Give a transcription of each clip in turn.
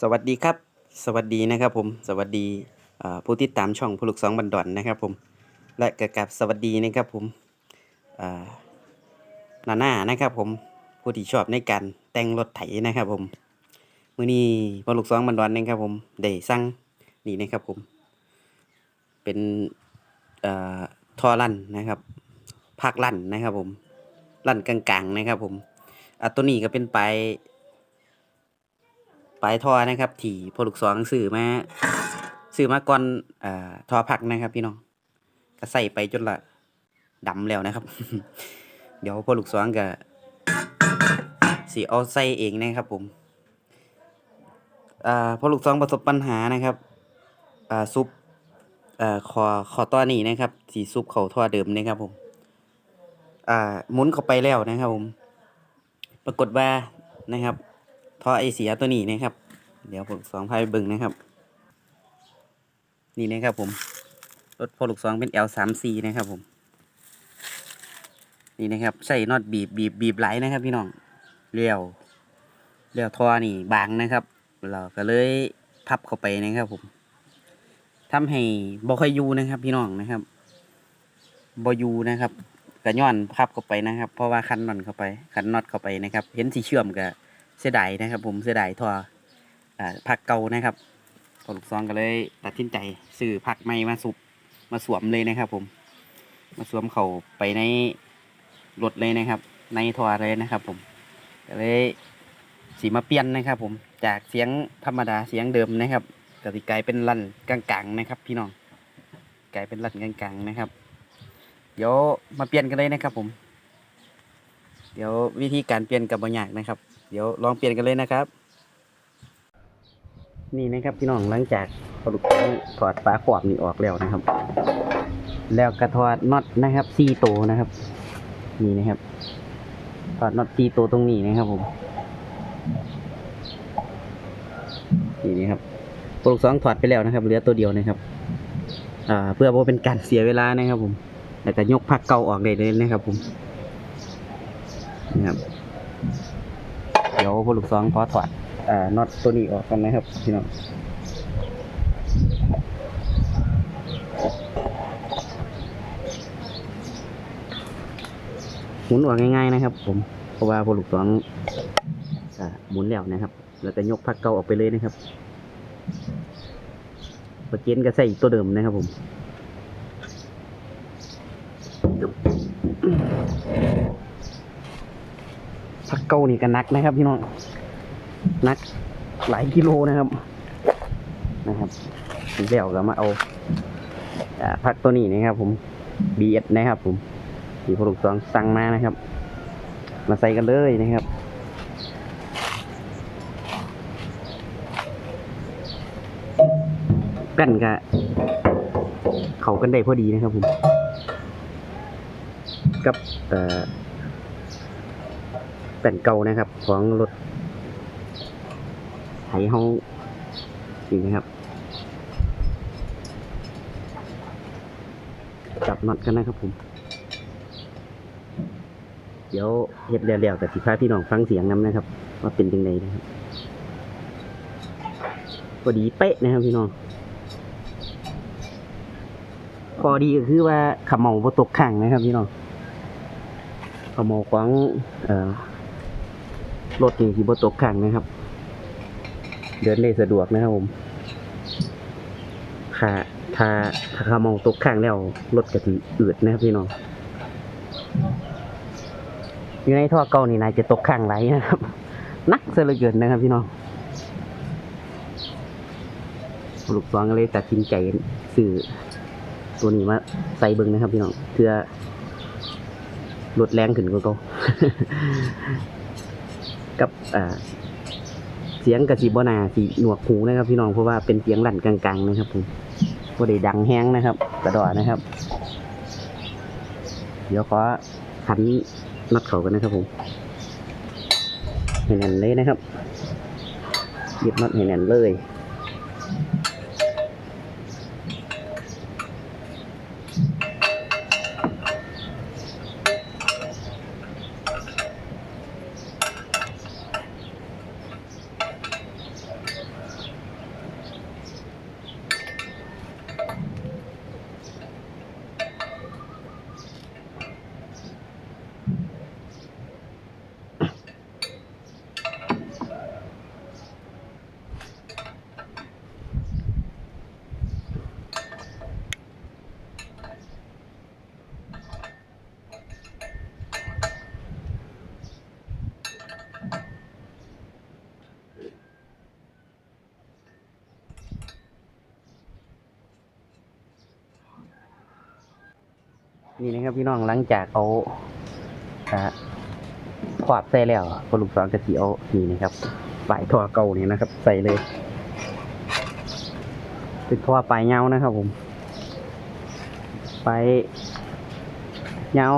สวัสดีครับ สวัสดีนะครับผม สวัสดีผู้ติดตามช่องผู้ลูกสองบันดอนนะครับผม และกกับสวัสดีนะครับผมนาน่านะครับผม ผู้ที่ชอบในการแต่งรถไถนะครับผมมือนี้ผู้ลูกสองบันดอนนะครับผมได้สั่งนี่นะครับผม เป็นเอ่อทอลั่นนะครับภาคลั่นนะครับผม ลั่นกลางๆนะครับผมอะตัวนี้ก็เป็นไป ปลายทอนะครับ ที่พอลูกสองซื้อมาซื้อมาก่อนอ่าทอผักนะครับ พี่น้องก็ใส่ไปจนละดำแล้วนะครับ เดี๋ยวพอลูกสองก็สีเอาใส่เองนะครับผมอ่าพอลูกสองประสบปัญหานะครับอ่าซุปอ่าคอคอตัวนี้นะครับสีซุปเขาท่อเดิมนะครับผมอ่าหมุนเข้าไปแล้วนะครับผม ปรากฏว่านะครับท่อไอเสียตัวนี้นะครับ เดี๋ยวผมสองพายเบิ่งนะครับ นี่นะครับผม รถพอลูกสองเป็น L 3 C นะครับผม นี่นะครับใส่น็อตบีบบีบบีบไหลนะครับ พี่น้องเลี้ยวเลี้ยวทอนี่บางนะครับ เราก็เลยพับเข้าไปนะครับผมทำให้บ่ค่อยยูนะครับ พี่น้องนะครับบ่อยูนะครับกระย้อนพับเข้าไปนะครับ เพราะว่าคันน็อตเข้าไปคันน็อตเข้าไปนะครับ เห็นสีเชื่อมกับเสียดายนะครับ ผมเสียดายท่อ อ่าพักเก่านะครับพอลูกซองก็เลยตัดสินใจซื้อพักใหม่มาสุบมาสวมเลยนะครับ ผม มาสวมเขาไปในรถเลยนะครับ ในท่อเลยนะครับ ผมก็เลยสีมาเปลี่ยนนะครับ ผมจากเสียงธรรมดาเสียงเดิมนะครับก็สิกลายเป็นลั่นกลางๆนะครับ พี่น้องกลายเป็นลั่นกลางๆนะครับ เดี๋ยวมาเปลี่ยนกันเลยนะครับ ผม เดี๋ยววิธีการเปลี่ยนกับบางอย่างนะครับ เดี๋ยวลองเปลี่ยนกันเลยนะครับ นี่นะครับพี่น้องหลังจากพอลูกค้างถอดฝาขวบนี่ออกแล้วนะครับ แล้วก็ถอดน็อตนะครับสี่ตัวนะครับ นี่นะครับ ถอดน็อตสี่ตัวตรงนี้นะครับผมนี่นะครับพอลูกสองถอดไปแล้วนะครับเหลือตัวเดียวนะครับอ่าเพื่อว่าเป็นการเสียเวลานะครับ ผมแล้วก็ยกพักเก่าออกได้เลยนะครับ ผมนะครับเดี๋ยวพอลูกสองพอถอด อ่าน็อตตัวนี้ออกกันนะครับพี่น้องหมุนออกง่ายๆนะครับ ผมเพราะว่าพอลูกสองหมุนแล้วนะครับ แล้วก็ยกพักเก่าออกไปเลยนะครับประเจนก็ใส่ตัวเดิมนะครับผมพักเก่านี่ก็นักนะครับพี่น้อง นักหลายกิโลนะครับ นะครับเดี๋ยวก็มาเอาพักตัวนี้นะครับ ผม BS นะครับ ผมที่ผลุกสองสั่งมานะครับ มาใส่กันเลยนะครับกันกะเขากันได้พอดีนะครับผม กับเอ่อแป้นเก่านะครับ ของรถ ถเฮานี่นะครับจับน็อตกันนะครับผม เดี๋ยวเฮ็ดแล้วๆแต่สิพาพี่น้องฟังเสียงนํนะครับ ว่าเป็นยังไงนะครับพอดีเป๊ะนะครับพี่น้องพอดีก็คือว่าขมเมาบ่ตกข้างนะครับพี่น้องขมเมาของเอ่อรถนี่สิบ่ตกข้างนะครับ เดินได้สะดวกนะครับผมถ้าถ้าถ้าเขามองตกข้างแล้วรถกะทิอืดนะครับพี่น้องอยู่ในท่อเก่านี่นายจะตกข้างไหลนะครับ นักเสลือเกินนะครับพี่น้องลูกสองก็เลยตัดสินใจซื้อตัวนี้มาใส่เบิ้งนะครับพี่น้องเพื่อลดแรงขึ้นกว่าเก่ากับอ่า เสียงกระสีบนาสีหนวกหูนะครับ พี่น้องเพราะว่าเป็นเสียงลั่นกลางๆนะครับผมบ่ได้ดังแห้งนะครับ กระดอนะครับ เดี๋ยวขอหันน็อตเขากันนะครับผมให้แน่นเลยนะครับยึดน็อตให้แน่นเลย นี่นะครับพี่น้องหลังจากเอาขวาบใส่แล้วพอลูกศรกระสีเอานี่นะครับปลายท่อเก่านี่นะครับ ใส่เลยเป็นท่อปลายเงานะครับ ผมปลายเงา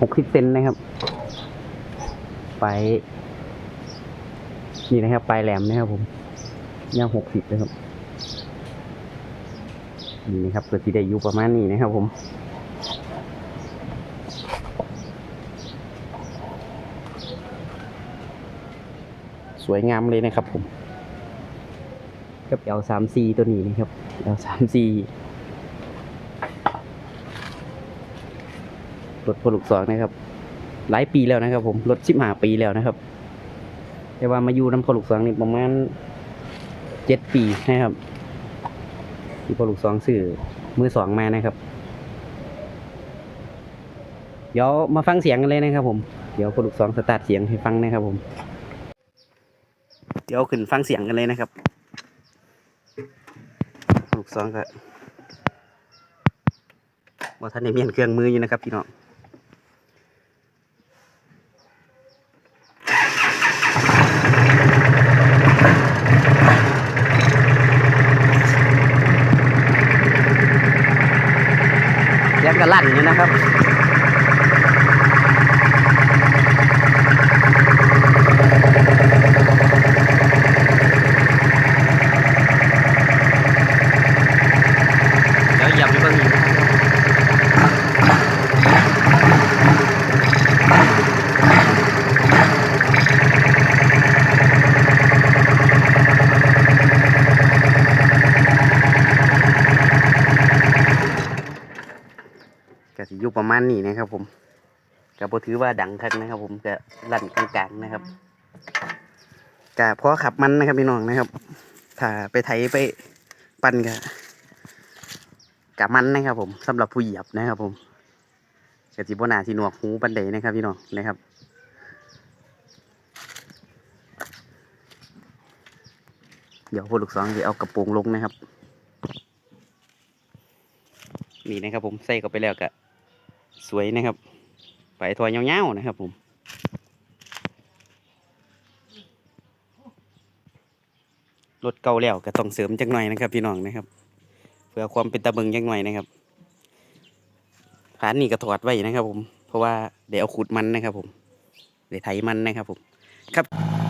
หกสิบเซนนะครับปลายนี่นะครับปลายแหลมนะครับ ผมยาวหกสิบนะครับนี่นะครับก็จะได้อยู่ประมาณนี้นะครับ ผม สวยงามเลยนะครับผมกับ L3C ตัวนี้นะครับ L3C รถพลุกสองนะครับ หลายปีแล้วนะครับ ผมรถสิบห้าปีแล้วนะครับ แต่ว่ามาอยู่น้ำพลุกสองนี่ประมาณเจ็ดปีนะครับที่พลุกสองสื่อมือสองมานะครับ เดี๋ยวมาฟังเสียงกันเลยนะครับ ผมเดี๋ยวพลุกสองสตาร์ทเสียงให้ฟังนะครับผม เดี๋ยวขึ้นฟังเสียงกันเลยนะครับ ลูกสองก็ว่าท่านในเมียนเครื่องมืออยู่นะครับพี่น้องเสียงก็ลั่นอยู่นะครับ เดี๋ยวเหยียบไปเบิ่งอีกนะครับก็สิอยู่ ประมาณนี้นะครับ ผมก็บ่ถือว่าดังคักนะครับ ผมก็ลั่นกลางๆนะครับก็พอขับมันนะครับพี่น้องนะครับ ถ้าไปไถไปปั่นก็กะมันนะครับ ผมสำหรับผู้เหยียบนะครับ ผมกะจิบนาที่หนวกหูปันเดนะครับ พี่น้องนะครับเดี๋ยวพวกลูกสองจะเอากระโปรงลงนะครับ นี่นะครับผมใส่เข้าไปแล้วก็ สวยนะครับไปทอยเงาวๆนะครับผมรถเก่าแล้วก็ต้องเสริมจังหน่อยนะครับ พี่น้องนะครับ เพื่อความเป็นตะเบิงยังหน่อยนะครับผานนี่ก็ถอดไว้นะครับ ผม เพราะว่าเดี๋ยวเอาขุดมันนะครับ ผมเดี๋ยวไถมันนะครับ ผม ครับ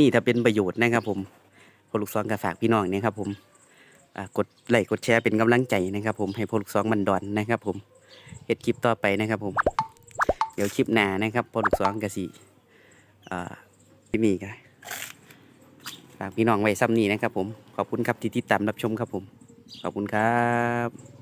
นี้ถ้าเป็นประโยชน์นะครับ ผมพอลูกซองก็ฝากพี่น้องนะครับ ผมกดไลค์กดแชร์เป็นกำลังใจนะครับ ผมให้พอลูกซองมันดอนนะครับ ผมเฮ็ดคลิปต่อไปนะครับ ผม เดี๋ยวคลิปหน้านะครับพอลูกซองก็สิอ่าที่นี่ก็ฝากพี่น้องไว้ซ้ำนี้นะครับ ผมขอบคุณครับที่ติดตามรับชมครับ ผม ขอบคุณครับ